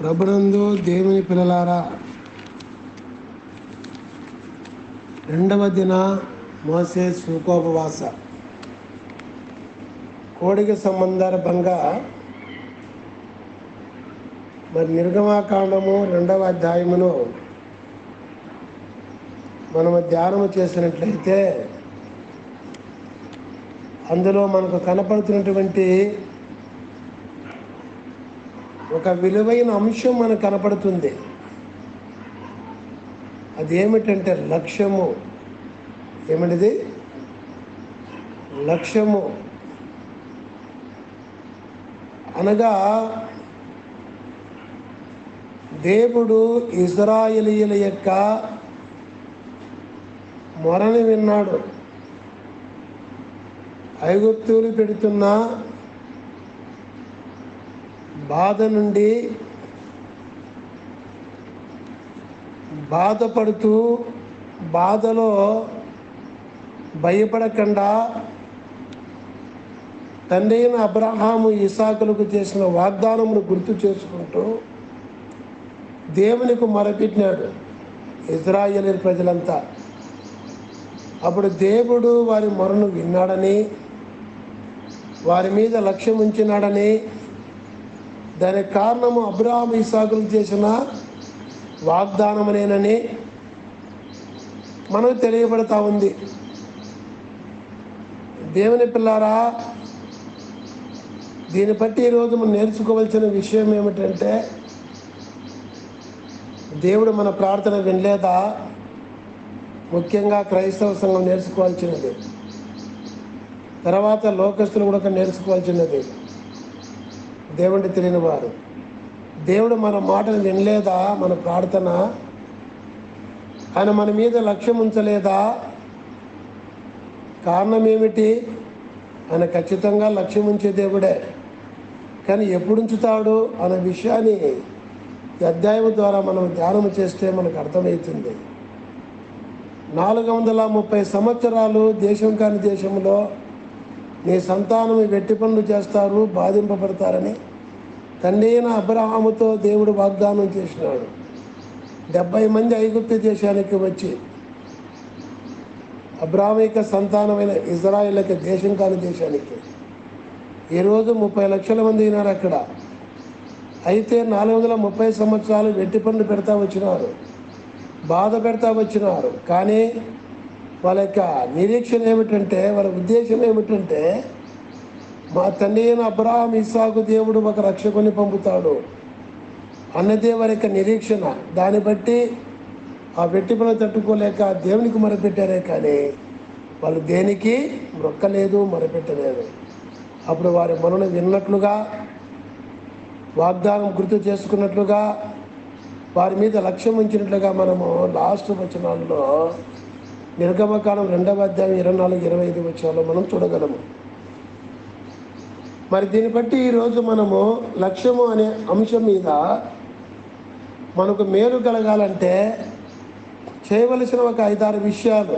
ప్రభునందు దేవుని పిల్లలారా రెండవ దిన మోసే సుకోపవాస. కోడికి సంబంధంగా మరి నిర్గమాకాండము రెండవ అధ్యాయమును మనము ధ్యానము చేసినట్లయితే అందులో మనకు కనపడుతున్నటువంటి ఒక విలువైన అంశం మనకు కనపడుతుంది. అదేమిటంటే లక్ష్యము. ఏమిటిది? లక్ష్యము. అనగా దేవుడు ఇజ్రాయేలీయుల యొక్క మొరని విన్నాడు. ఐగుప్తులు పెడుతున్న బాధ నుండి బాధపడుతూ బాధలో భయపడకుండా తండ్రి అయిన అబ్రహాము ఇసాకులకు చేసిన వాగ్దానమును గుర్తు చేసుకుంటూ దేవునికి మొరపెట్టినాడు ఇజ్రాయలి ప్రజలంతా. అప్పుడు దేవుడు వారి మొరను విన్నాడని వారి మీద లక్ష్యం ఉంచినాడని దానికి కారణము అబ్రహాం ఇసాకులు చేసిన వాగ్దానమనేనని మనకు తెలియబడతా ఉంది. దేవుని పిల్లారా దీన్ని బట్టి ఈరోజు మనం నేర్చుకోవాల్సిన విషయం ఏమిటంటే దేవుడు మన ప్రార్థన వినలేదా? ముఖ్యంగా క్రైస్తవ సంఘం నేర్చుకోవాల్సినది. తర్వాత లోకస్తులు కూడా నేర్చుకోవాల్సినది. దేవుడిని తెలియనివారు దేవుడు మన మాటలు వినలేదా? మన ప్రార్థన? ఆయన మన మీద లక్ష్యం ఉంచలేదా? కారణం ఏమిటి? ఆయన ఖచ్చితంగా లక్ష్యం ఉంచే దేవుడే. కానీ ఎప్పుడు ఉంచుతాడు అనే విషయాన్ని ఈ అధ్యాయం ద్వారా మనం ధ్యానం చేస్తే మనకు అర్థమవుతుంది. నాలుగు వందల ముప్పై సంవత్సరాలు దేశం కాని దేశంలో నీ సంతానం వెట్టి పనులు చేస్తారు బాధింపబడతారని తండ్రి అయిన అబ్రహాముతో దేవుడు వాగ్దానం చేసినాడు. డెబ్బై మంది ఐగుప్తు దేశానికి వచ్చి అబ్రాహ్మిక సంతానమైన ఇజ్రాయిల్కి దేశం కాని దేశానికి. ఈరోజు ముప్పై లక్షల మంది అయినారు అక్కడ. అయితే నాలుగు వందల ముప్పై సంవత్సరాలు వెట్టి పనులు పెడతా వచ్చినారు బాధ పెడతా వచ్చినారు. కానీ వాళ్ళ యొక్క నిరీక్షణ ఏమిటంటే వాళ్ళ ఉద్దేశం ఏమిటంటే మా తండ్రి అయిన అబ్రాహం ఇస్సాకు దేవుడు ఒక రక్షకుని పంపుతాడు. అన్నదే వారి యొక్క నిరీక్షణ. దాన్ని బట్టి ఆ వెట్టి పనులు తట్టుకోలేక దేవునికి మొరపెట్టారే కానీ వాళ్ళు దేనికి మొక్కలేదు మొరపెట్టలేదు. అప్పుడు వారి మనను విన్నట్లుగా వాగ్దానం గుర్తు చేసుకున్నట్లుగా వారి మీద లక్ష్యం ఉంచినట్లుగా మనము లాస్ట్ వచనాల్లో నిర్గమకాలం రెండవ అధ్యాయం ఇరవై నాలుగు ఇరవై ఐదు వచ్చాలో మనం చూడగలము. మరి దీన్ని బట్టి ఈరోజు మనము లక్ష్యము అనే అంశం మీద మనకు మేలు కలగాలంటే చేయవలసిన ఒక ఐదారు విషయాలు.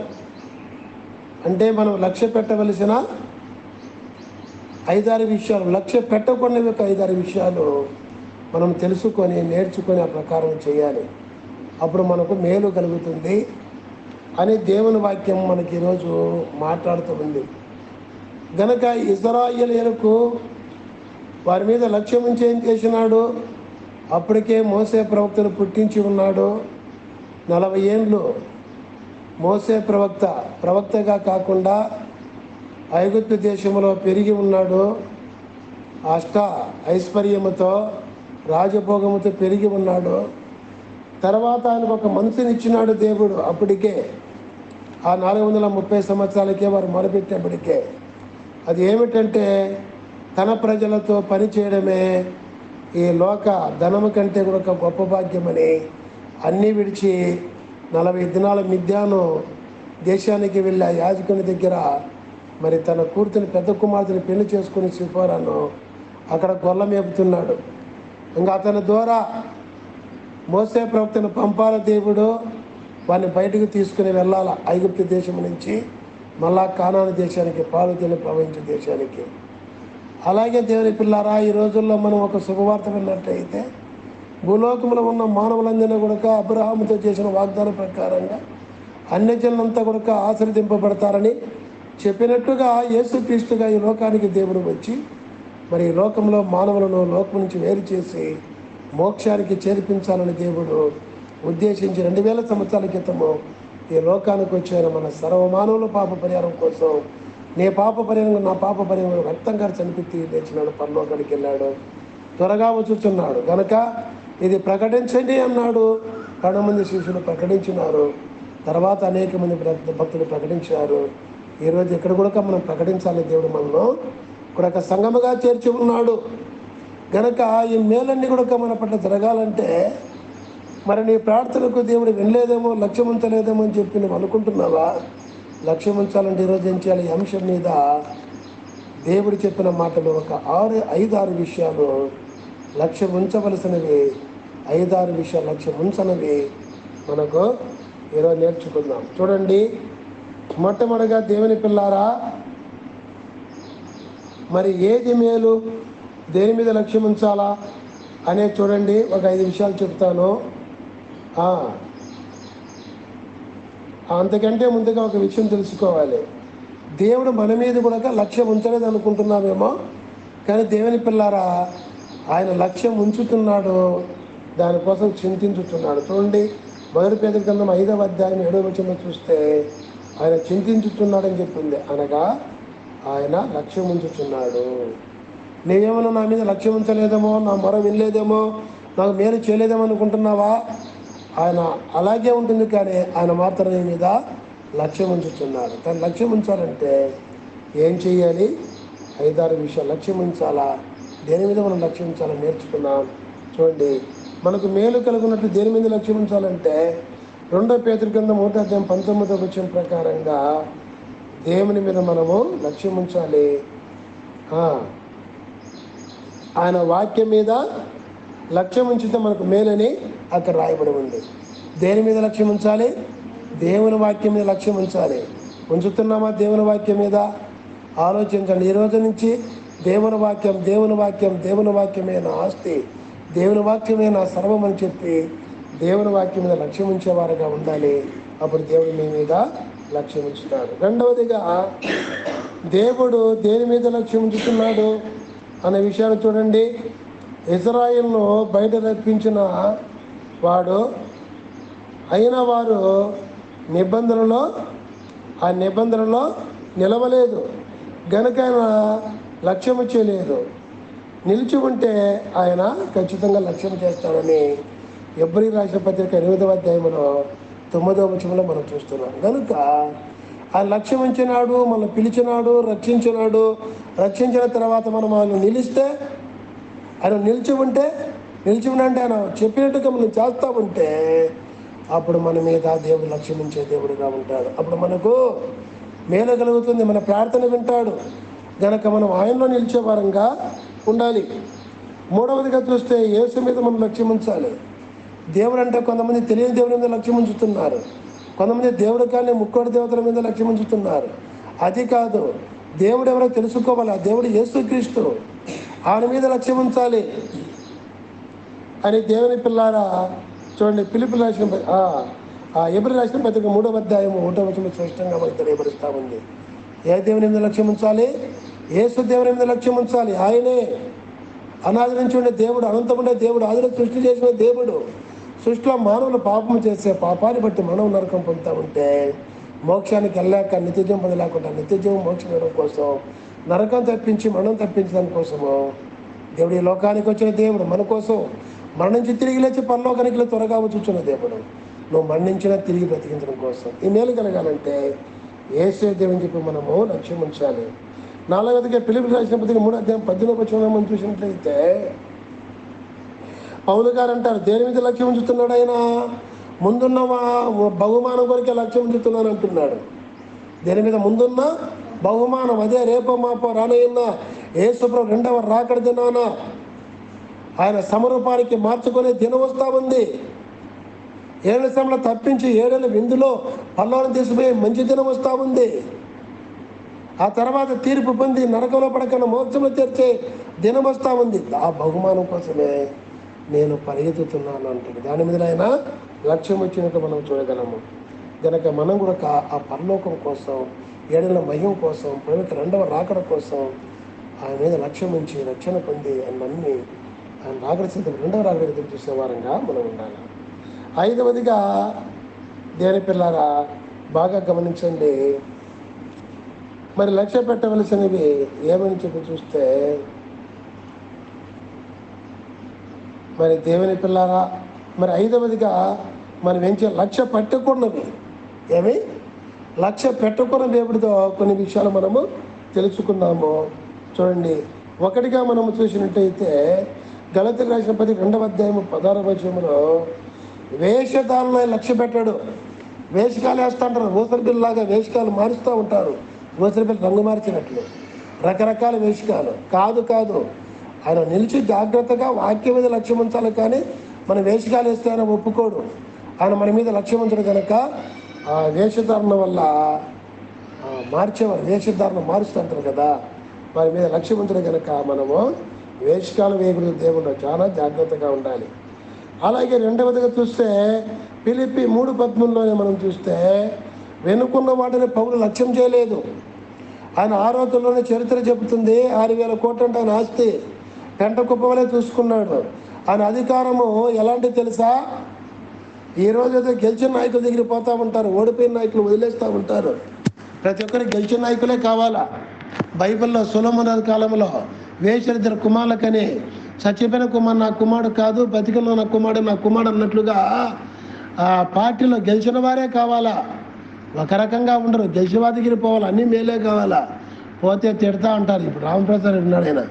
అంటే మనం లక్ష్య పెట్టవలసిన ఐదారు విషయాలు. లక్ష్య పెట్టకుండా ఒక ఐదారు విషయాలు మనం తెలుసుకొని నేర్చుకొని ఆ ప్రకారం చేయాలి. అప్పుడు మనకు మేలు కలుగుతుంది. అని దేవుని వాక్యం మనకి ఈరోజు మాట్లాడుతూ ఉంది. గనక ఇజ్రాయేలీలకు వారి మీద లక్ష్యం ఉంచి ఏం చేసినాడు అప్పటికే మోసే ప్రవక్తను పుట్టించి ఉన్నాడు. నలభై ఏండ్లు మోసే ప్రవక్త ప్రవక్తగా కాకుండా ఐగుప్తు దేశంలో పెరిగి ఉన్నాడు. అష్ట ఐశ్వర్యముతో రాజభోగముతో పెరిగి ఉన్నాడు. తర్వాత ఆయనకు ఒక మనసుని ఇచ్చినాడు దేవుడు అప్పటికే. ఆ నాలుగు వందల ముప్పై సంవత్సరాలకే వారు మొదలుపెట్టినప్పటికే అది ఏమిటంటే తన ప్రజలతో పని చేయడమే ఈ లోక ధనము కంటే కూడా ఒక గొప్ప భాగ్యమని అన్నీ విడిచి నలభై దినాల మిథ్యాను దేశానికి వెళ్ళి ఆ యాజకుని దగ్గర మరి తన కూర్చుని పెద్ద కుమార్తెని పెళ్ళి చేసుకుని సిఫోరాను అక్కడ గొల్ల మేపుతున్నాడు. ఇంకా అతని ద్వారా మోసే ప్రవక్తను పంపాల దేవుడు వారిని బయటకు తీసుకుని వెళ్ళాల? ఐగుప్తు దేశం నుంచి మళ్ళా కానాను దేశానికి పాలు ప్రవహించే దేశానికి. అలాగే దేవుని పిల్లారా ఈ రోజుల్లో మనం ఒక శుభవార్త విన్నట్టయితే భూలోకంలో ఉన్న మానవులందరినీ కూడా అబ్రహాముతో చేసిన వాగ్దానం ప్రకారంగా అన్యజనులంతా కూడా ఆశ్రదింపబడతారని చెప్పినట్టుగా యేసుక్రీస్తుగా ఈ లోకానికి దేవుడు వచ్చి మరి ఈ లోకంలో మానవులను లోకం నుంచి వేరు చేసి మోక్షానికి చేర్పించాలని దేవుడు ఉద్దేశించి రెండు వేల సంవత్సరాల క్రితము ఈ లోకానికి వచ్చిన మన సర్వమానవుల పాప పరిహారం కోసం నీ పాప పరిహారం నా పాప పరిహారం రక్తం గారు చనిపెట్టి లేచినాడు పరలోకానికి వెళ్ళాడు. త్వరగా వచ్చుచున్నాడు. కనుక ఇది ప్రకటించండి అన్నాడు. పన్నెండు మంది శిష్యులు ప్రకటించినారు. తర్వాత అనేక మంది భక్తులు ప్రకటించారు. ఈరోజు ఇక్కడ కూడా మనం ప్రకటించాలని దేవుడు మనను ఇక్కడ ఒక సంగముగా చేర్చి ఉన్నాడు. గనక ఈ మేలన్నీ కూడా మన పట్ల జరగాలంటే మరి నీ ప్రార్థనకు దేవుడు వినలేదేమో లక్ష్యం ఉంచలేదేమో అని చెప్పి నువ్వు అనుకుంటున్నావా? లక్ష్యం ఉంచాలంటే ఈరోజు ఏం చేయాలి? ఈ అంశం మీద దేవుడు చెప్పిన మాటలు ఒక ఆరు ఐదారు విషయాలు లక్ష్యం ఉంచవలసినవి ఐదారు విషయాలు లక్ష్యం ఉంచనివి మనకు ఈరోజు నేర్చుకుందాం. చూడండి. మొట్టమొదటిగా దేవుని పిల్లారా మరి ఏది మేలు? దేని మీద లక్ష్యం ఉంచాలా అనే చూడండి. ఒక ఐదు విషయాలు చెప్తాను. అంతకంటే ముందుగా ఒక విషయం తెలుసుకోవాలి. దేవుడు మన మీద కూడా లక్ష్యం ఉంచలేదు అనుకుంటున్నామేమో కానీ దేవుని పిల్లారా ఆయన లక్ష్యం ఉంచుతున్నాడు. దానికోసం చింతించుతున్నాడు. చూడండి మొదటి పేద గ్రంథం ఐదవ అధ్యాయం ఏడవ వచనం చూస్తే ఆయన చింతించుతున్నాడని చెప్పింది. అనగా ఆయన లక్ష్యం ఉంచుతున్నాడు. నేనేమన్నా నా మీద లక్ష్యం ఉంచలేదేమో? నా మొర వినలేదేమో? నాకు మేలు చేయలేదేమో అనుకుంటున్నావా? ఆయన అలాగే ఉంటుంది కానీ ఆయన మాత్రం నీ మీద లక్ష్యం ఉంచుతున్నారు. కానీ లక్ష్యం ఉంచాలంటే ఏం చేయాలి ఐదారు విషయాలు. లక్ష్యం ఉంచాలా? దేని మీద మనం లక్ష్యం ఉంచాలా నేర్చుకున్నాం చూడండి మనకు మేలు కలుగున్నట్లు దేని మీద లక్ష్యం ఉంచాలంటే రెండో పేదరి కింద మూడో అధ్యాయం పంతొమ్మిదో విషయం ప్రకారంగా దేవుని మీద మనము లక్ష్యం ఉంచాలి. ఆయన వాక్యం మీద లక్ష్యం ఉంచితే మనకు మేలని అక్కడ రాయబడి ఉంది. దేని మీద లక్ష్యం ఉంచాలి? దేవుని వాక్యం మీద లక్ష్యం ఉంచాలి. ఉంచుతున్నామా దేవుని వాక్యం మీద? ఆలోచించండి. ఈ రోజు నుంచి దేవుని వాక్యం దేవుని వాక్యం దేవుని వాక్యమే నా ఆస్తి. దేవుని వాక్యమే నా సర్వం అని చెప్పి దేవుని వాక్యం మీద లక్ష్యం ఉంచేవారుగా ఉండాలి. అప్పుడు దేవుడు మీ మీద లక్ష్యం ఉంచుతాడు. రెండవదిగా దేవుడు దేని మీద లక్ష్యం ఉంచుతున్నాడు? అనే విషయాన్ని చూడండి. ఇజ్రాయిల్ను బయట రప్పించిన వాడు అయిన వారు నిబంధనలో ఆ నిబంధనలో నిలవలేదు. గనుక ఆయన లక్ష్యం చేయలేదు. నిలిచి ఉంటే ఆయన ఖచ్చితంగా లక్ష్యం చేస్తాడని ఎబ్రి రాసిన పత్రిక ఎనిమిదవ అధ్యాయంలో తొమ్మిదవ వచనంలో మనం చూస్తున్నాం. కనుక ఆ లక్ష్యం ఉంచినాడు మనం పిలిచినాడు రక్షించినాడు. రక్షించిన తర్వాత మనం ఆయన నిలిస్తే ఆయన నిలిచి ఉంటే నిలిచి ఉంటే ఆయన చెప్పినట్టుగా మనం చేస్తూ ఉంటే అప్పుడు మన మీద దేవుడు లక్ష్మించే దేవుడుగా ఉంటాడు. అప్పుడు మనకు మేలు కలుగుతుంది మన ప్రార్థన వింటాడు. గనక మనం ఆయనలో నిలిచే వారంగా ఉండాలి. మూడవదిగా చూస్తే యేసు మీద మనం లక్ష్యం ఉంచాలి దేవుడు అంటే కొంతమంది తెలియని దేవుడి మీద లక్ష్యం ఉంచుతున్నారు కొంతమంది దేవుడు కానీ ముక్కోడి దేవతల మీద లక్ష్యం ఉంచుతున్నారు అది కాదు దేవుడు ఎవరో తెలుసుకోవాలి? ఆ దేవుడు యేసుక్రీస్తు. ఆయన మీద లక్ష్యం ఉంచాలి. అని దేవుని పిల్లారా చూడండి పిలుపు రాసిన ప- ఆ, రాసిన పత్రిక మూడవ అధ్యాయం ఒకటో వచ్చిన స్పష్టంగా మనకు తెలియబరుస్తా ఉంది. ఏ దేవుని మీద లక్ష్యం ఉంచాలి? ఏసు దేవుని మీద లక్ష్యం ఉంచాలి. ఆయనే అనాది నుంచి ఉండే దేవుడు అనంతముండే ఉండే దేవుడు ఆదిలో సృష్టి చేసిన దేవుడు. సృష్టిలో మానవులు పాపం చేసే పాపాన్ని బట్టి మనం నరకం పొందుతా ఉంటే మోక్షానికి వెళ్ళాక నిత్యజీవం పొందలేకుండా నిత్యజీవం మోక్షం కోసం నరకం తప్పించి మనం తప్పించడం కోసము? దేవుడు ఈ లోకానికి వచ్చిన దేవుడు మన కోసం మరణించి తిరిగి లేచి పరలోకానికి త్వరగా వచ్చుచున్న దేవుడు. నువ్వు మరణించినా తిరిగి బ్రతికించడం కోసం. ఈ మేలు కలగాలంటే ఏసే దేవుని చెప్పి మనము లక్ష్యం ఉంచాలి. నాలుగవదిగా పిలుపు రాసిన పత్రిక మూడు అధ్యాయం పద్దెనిమిది వచ్చిన మనం చూసినట్లయితే పౌలు గారు అంటారు దేని మీద లక్ష్యం ఉంచుతున్నాడు ఆయన? ముందున్న వా- బహుమానం కొరకే లక్ష్యం ఉంచుతున్నాను అంటున్నాడు. దేని మీద ముందున్న బహుమానం అదే రేపో మాపో రానయ్యున్న ఏసుప్రభు రెండవ రాకడ దినాన ఆయన సమరూపానికి మార్చుకునే దినం వస్తా ఉంది. ఏళ్ళ సమయంలో తప్పించి ఏడేళ్ళ విందులో పల్లోని తీసుకుపోయి మంచి దినం వస్తూ ఉంది. ఆ తర్వాత తీర్పు పొంది నరకంలో పడకుండా మోక్షంలో చేర్చే దినం వస్తూ ఉంది. ఆ బహుమానం కోసమే నేను పరిగెత్తుతున్నాను అంటాడు. దాని మీద ఆయన లక్ష్యం వచ్చినట్టు మనం చూడగలము. కనుక మనం కూడా ఆ పరలోకం కోసం ఏడల మహిమ కోసం ప్రభుత్వ రెండవ రాకడ కోసం ఆయన మీద లక్ష్యం ఉంచి రక్షణ పొంది ఆయన నమ్మి ఆయన రాకడ సిద్ధం రెండవ రాకడ ఎదురు చూసే వారంగా మనం ఉండాలి. ఐదవదిగా దేని పిల్లారా బాగా గమనించండి. మరి లక్ష్య పెట్టవలసినవి ఏమని చెప్పి చూస్తే మరి దేవుని పిల్లారా మరి ఐదవదిగా మనం ఏం చేయాలి? లక్ష్య పెట్టకున్నవి ఏమి? లక్ష్య పెట్టకున్నవి దేవుడితో కొన్ని విషయాలు మనము తెలుసుకుందాము. చూడండి ఒకటిగా మనము చూసినట్టయితే గళిత రాసిన పది రెండవ అధ్యాయం పదహార విషయంలో వేషధారణ లక్ష్య పెట్టాడు. వేషకాలు వేస్తూ ఉంటారు. ఊసరిబిల్లాగా వేషకాలు మారుస్తూ ఉంటారు. ఊసరిపిల్ల రంగు మార్చినట్లు. రకరకాల వేషకాలు కాదు కాదు. ఆయన నిలిచి జాగ్రత్తగా వాక్యం మీద లక్ష్యం ఉంచాలి కానీ మన వేషకాలు వేస్తే ఆయన ఒప్పుకోడు. ఆయన మన మీద లక్ష్యం ఉంచడు కనుక ఆ వేషధారణ వల్ల మార్చేవారు వేషధారణ మారుస్తుంటారు కదా. వారి మీద లక్ష్యం ఉంచడం కనుక మనము వేషకాలు వేగులు దేవుడు చాలా జాగ్రత్తగా ఉండాలి. అలాగే రెండవదిగా చూస్తే పిలిపి మూడు పద్మంలోనే మనం చూస్తే వెనుకున్న వాటిని పౌరులు లక్ష్యం చేయలేదు. ఆయన ఆరోగ్యంలోనే చరిత్ర చెబుతుంది ఆరు వేల కోట్లు అంటే ఆయన ఆస్తి. పెంట కుప్పవలే చూసుకున్నాడు. ఆయన అధికారము ఎలాంటి తెలుసా? ఈ రోజు అయితే గెలిచిన నాయకుల దగ్గరికి పోతా ఉంటారు ఓడిపోయిన నాయకులు వదిలేస్తూ ఉంటారు. ప్రతి ఒక్కరికి గెలిచిన నాయకులే కావాలా? బైబిల్లో సులమన కాలంలో వేషరిద్దరు కుమారులకని చచ్చిపోయిన కుమార్ నా కుమారుడు కాదు బతికిన నా కుమారుడు నా కుమారుడు అన్నట్లుగా ఆ పార్టీలో గెలిచిన వారే కావాలా? ఒక రకంగా ఉండరు. గెలిచిన వారి దగ్గర పోవాలి? అన్నీ మేలే కావాలా? పోతే తిడతా ఉంటారు. ఇప్పుడు రామప్రసాద్ రెడ్డి ఉన్నాడు ఆయన.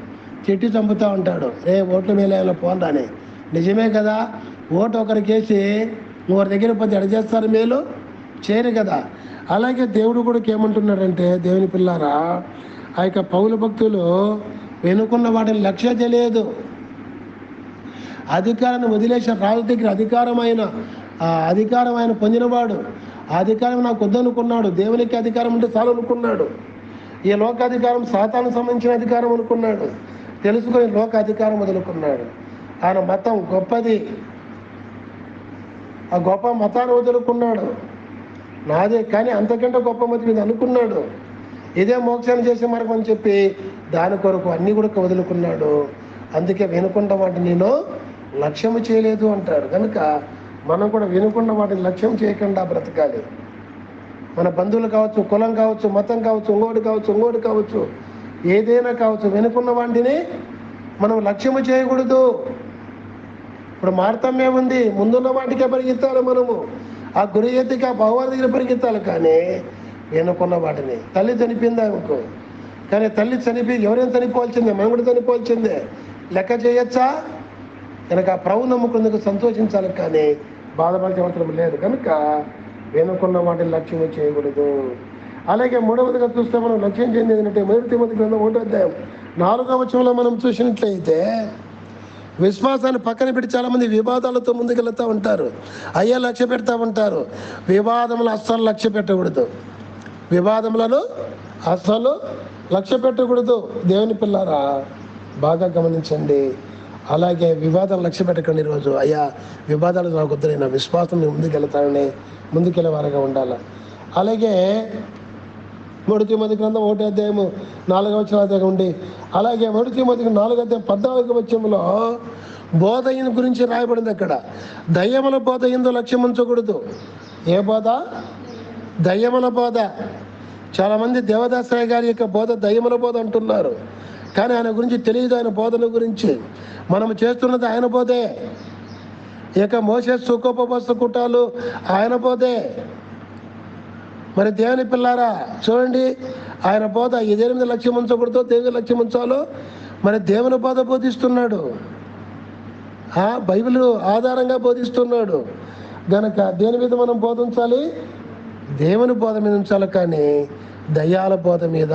తిట్టి చంపుతా ఉంటాడు. రే ఓట్లు మేలే పోండి అని. నిజమే కదా? ఓటు ఒకరికేసి నువ్వు వారి దగ్గర పోతే ఎడ చేస్తారు మేలు. చేయరు కదా. అలాగే దేవుడు కూడా ఏమంటున్నాడంటే దేవుని పిల్లారా ఆ యొక్క పౌల భక్తులు వెనుకున్న వాటిని లక్ష్య తెలియదు అధికారాన్ని వదిలేసిన రాజు దగ్గర అధికారమైన ఆ అధికారం ఆయన పొందినవాడు. ఆ అధికారం నాకు వద్దనుకున్నాడు. దేవునికి అధికారం ఉంటే చాలు అనుకున్నాడు. ఈ లోకాధికారం సాతాను సంబంధించిన అధికారం అనుకున్నాడు. తెలుసుకొని లోక అధికారం వదులుకున్నాడు. ఆయన మతం గొప్పది. ఆ గొప్ప మతాన్ని వదులుకున్నాడు. నాదే కానీ అంతకంటే గొప్ప మతం ఇది అనుకున్నాడు. ఇదే మోక్షాన్ని చేసే మార్గం అని చెప్పి దాని కొరకు అన్నీ కూడా వదులుకున్నాడు. అందుకే వినకుండా వాటిని నేను లక్ష్యము చేయలేదు అంటాడు. కనుక మనం కూడా వినకుండా వాటిని లక్ష్యం చేయకుండా బ్రతకాలి. మన బంధువులు కావచ్చు కులం కావచ్చు మతం కావచ్చు ఇంకోటి కావచ్చు ఇంకోటి కావచ్చు ఏదైనా కావచ్చు వినుకున్న వాటిని మనం లక్ష్యము చేయకూడదు. ఇప్పుడు మార్తమ్మే ఉంది ముందున్న వాటికే పరిగెత్తాలి మనము. ఆ గురి ఎత్తికి ఆ భగవాన్ దగ్గర పరిగెత్తాలి కానీ వెనుకున్న వాటిని. తల్లి చనిపోయింది ఆమెకు కానీ తల్లి చనిపోయి ఎవరైనా చనిపోవాల్సిందే? మనం కూడా చనిపోవాల్సిందే. లెక్క చేయొచ్చా? కనుక ఆ ప్రభు నమ్ముకున్నందుకు సంతోషించాలి కానీ బాధపడితే అవసరం లేదు. కనుక వెనుకున్న వాటిని లక్ష్యం చేయకూడదు. అలాగే మూడవదిగా చూస్తే మనం లక్ష్యం చెంది ఏంటంటే మొదటి మొదటి గ్రంథం ఒకటో అధ్యాయం. నాలుగవ వచనంలో మనం చూసినట్లయితే విశ్వాసాన్ని పక్కన పెట్టి చాలామంది వివాదాలతో ముందుకెళ్తూ ఉంటారు. అయ్యా లక్ష్య పెడతా ఉంటారు. వివాదములు అస్సలు లక్ష్య పెట్టకూడదు. వివాదములను అస్సలు లక్ష్య పెట్టకూడదు. దేవుని పిల్లారా బాగా గమనించండి. అలాగే వివాదాలు లక్ష్య పెట్టకండి ఈరోజు. అయ్యా వివాదాలు నాకు వద్దు విశ్వాసం ముందుకెళ్తానని ముందుకెళ్ళే వారిగా ఉండాలి? అలాగే మూడు మంది గ్రంథం ఒకటి అధ్యాయము నాలుగవ దగ్గర ఉండి అలాగే మూడు తిమ్మదికి నాలుగు అధ్యాయం పద్నాలుగు వచ్చంలో బోధయిన గురించి రాయబడింది అక్కడ. దయ్యముల బోధ ఎందు లక్ష్యం ఉంచకూడదు. ఏ బోధ? దయ్యముల బోధ. చాలామంది దేవదాసరాయ గారి యొక్క బోధ దయ్యముల బోధ అంటున్నారు. కానీ ఆయన గురించి తెలియదు ఆయన బోధన గురించి. మనం చేస్తున్నది ఆయన బోధే. ఇక మోసే సుఖోపవస్త కుటాలు ఆయన బోధే. మరి దేవుని పిల్లారా చూడండి ఆయన బోధ ఈ మీద లక్ష్యం ఉంచకూడదో దేవుని లక్ష్యం ఉంచాలో మరి దేవుని బోధ బోధిస్తున్నాడు. ఆ బైబిల్ ఆధారంగా బోధిస్తున్నాడు. గనక దేని మీద మనం బోధించాలి దేవుని బోధ మీద ఉంచాలి కానీ దయ్యాల బోధ మీద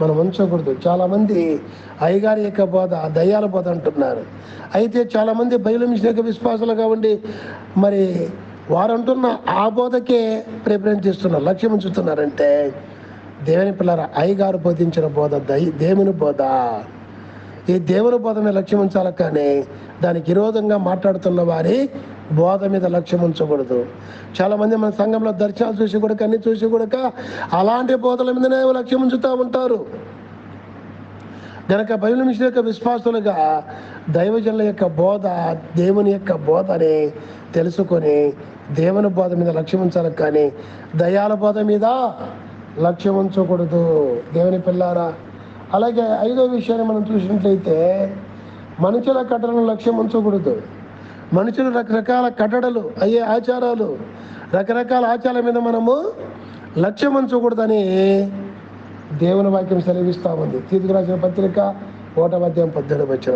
మనం ఉంచకూడదు. చాలామంది అయ్యగారి యొక్క బోధ దయ్యాల బోధ అంటున్నారు. అయితే చాలామంది బయలు మిషన్ యొక్క విశ్వాసాలుగా ఉండి మరి వారు అంటున్న ఆ బోధకే ప్రిఫరెన్స్ ఇస్తున్నారు లక్ష్యం ఉంచుతున్నారంటే దేవుని పిల్లల అయ్యగారు బోధించిన బోధ దై దేవుని బోధ. ఈ దేవుని బోధ మీద లక్ష్యం ఉంచాలి కానీ దానికి విరోధంగా మాట్లాడుతున్న వారి బోధ మీద లక్ష్యం ఉంచకూడదు. చాలామంది మన సంఘంలో దర్శనాలు చూసి కూడా అన్ని చూసి కూడా అలాంటి బోధల మీదనే లక్ష్యం ఉంచుతూ ఉంటారు. గనక బైబిల్ మిషన్ యొక్క విశ్వాసులుగా దైవజనుల యొక్క బోధ దేవుని యొక్క బోధని తెలుసుకొని దేవుని బోధ మీద లక్ష్యం ఉంచాలి కానీ దయాల బోధ మీద లక్ష్యం ఉంచకూడదు. దేవుని పిల్లారా అలాగే ఐదో విషయాన్ని మనం చూసినట్లయితే మనుషుల కట్టలను లక్ష్యం ఉంచకూడదు. మనుషులు రకరకాల కట్టడలు అయ్యే ఆచారాలు రకరకాల ఆచారాల మీద మనము లక్ష్యం ఉంచకూడదని దేవుని వాక్యం సెలవిస్తా ఉంది. తీతుకు రాసిన పత్రిక కోట అధ్యాయం పద్దెనిమిది వచ్చిన.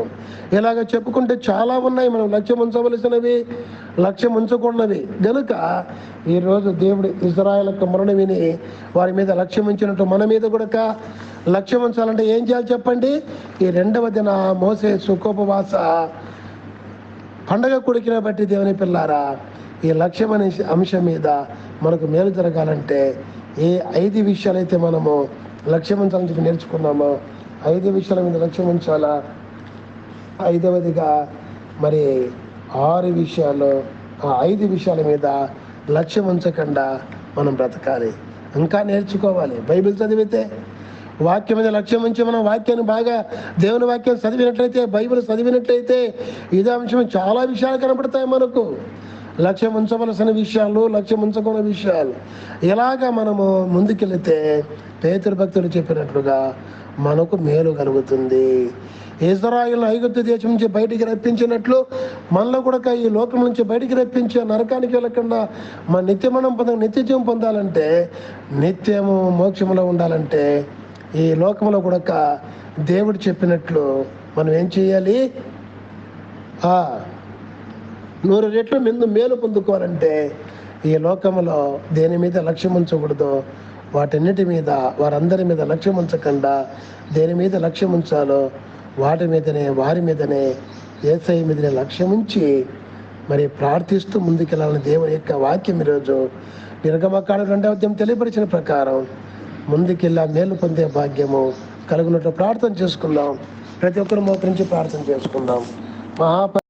ఇలాగ చెప్పుకుంటే చాలా ఉన్నాయి. మనం లక్ష్యం ఉంచవలసినవి లక్ష్యం ఉంచకూడనవి గనుక ఈరోజు దేవుడు ఇజ్రాయల్ యొక్క మరణ విని వారి మీద లక్ష్యం ఉంచినట్టు మన మీద కూడా లక్ష్యం ఉంచాలంటే ఏం చేయాలి చెప్పండి? ఈ రెండవ దిన మోసే సుఖోపవాస పండగ కొడుకిన బట్టి దేవుని పిల్లారా ఈ లక్ష్యం అనే అంశం మీద మనకు మేలు జరగాలంటే ఏ ఐదు విషయాలైతే మనము లక్ష్యం ఉంచాలని చెప్పి నేర్చుకున్నామో ఐదు విషయాల మీద లక్ష్యం ఉంచాలా? ఐదవదిగా మరి ఆరు విషయాలు ఆ ఐదు విషయాల మీద లక్ష్యం ఉంచకుండా మనం బ్రతకాలి. ఇంకా నేర్చుకోవాలి. బైబిల్ చదివితే వాక్యం మీద లక్ష్యం ఉంచి మనం వాక్యాన్ని బాగా దేవుని వాక్యం చదివినట్లయితే బైబిల్ చదివినట్లయితే ఇదే అంశం చాలా విషయాలు కనపడతాయి మనకు. లక్ష్యం ఉంచవలసిన విషయాలు లక్ష్యం ఉంచకున్న విషయాలు. ఇలాగ మనము ముందుకెళితే పేతురు భక్తులు చెప్పినట్లుగా మనకు మేలు కలుగుతుంది. ఇజ్రాయిల్ ఐగుప్తు దేశం నుంచి బయటికి రప్పించినట్లు మనలో కూడా ఈ లోకం నుంచి బయటికి రప్పించి నరకానికి వెళ్ళకుండా మన నిత్యమనం పొంద నిత్య పొందాలంటే నిత్యము మోక్షంలో ఉండాలంటే ఈ లోకంలో కూడా దేవుడు చెప్పినట్లు మనం ఏం చేయాలి? నూరు రెట్లు ముందు మేలు పొందుకోవాలంటే ఈ లోకంలో దేని మీద లక్ష్యం ఉంచకూడదు వాటన్నిటి మీద వారందరి మీద లక్ష్యం ఉంచకుండా దేని మీద లక్ష్యం ఉంచాలో వాటి మీదనే వారి మీదనే ఏసఐ మీదనే లక్ష్యం ఉంచి మరి ప్రార్థిస్తూ ముందుకెళ్ళాలని దేవుని యొక్క వాక్యం ఈరోజు నిర్గమకాండ రెండవ అధ్యాయం తెలియపరిచిన ప్రకారం ముందుకెళ్ళా మేలు పొందే భాగ్యము కలుగునట్లు ప్రార్థన చేసుకుందాం. ప్రతి ఒక్కరు మోకరించి ప్రార్థన చేసుకుందాం. మహా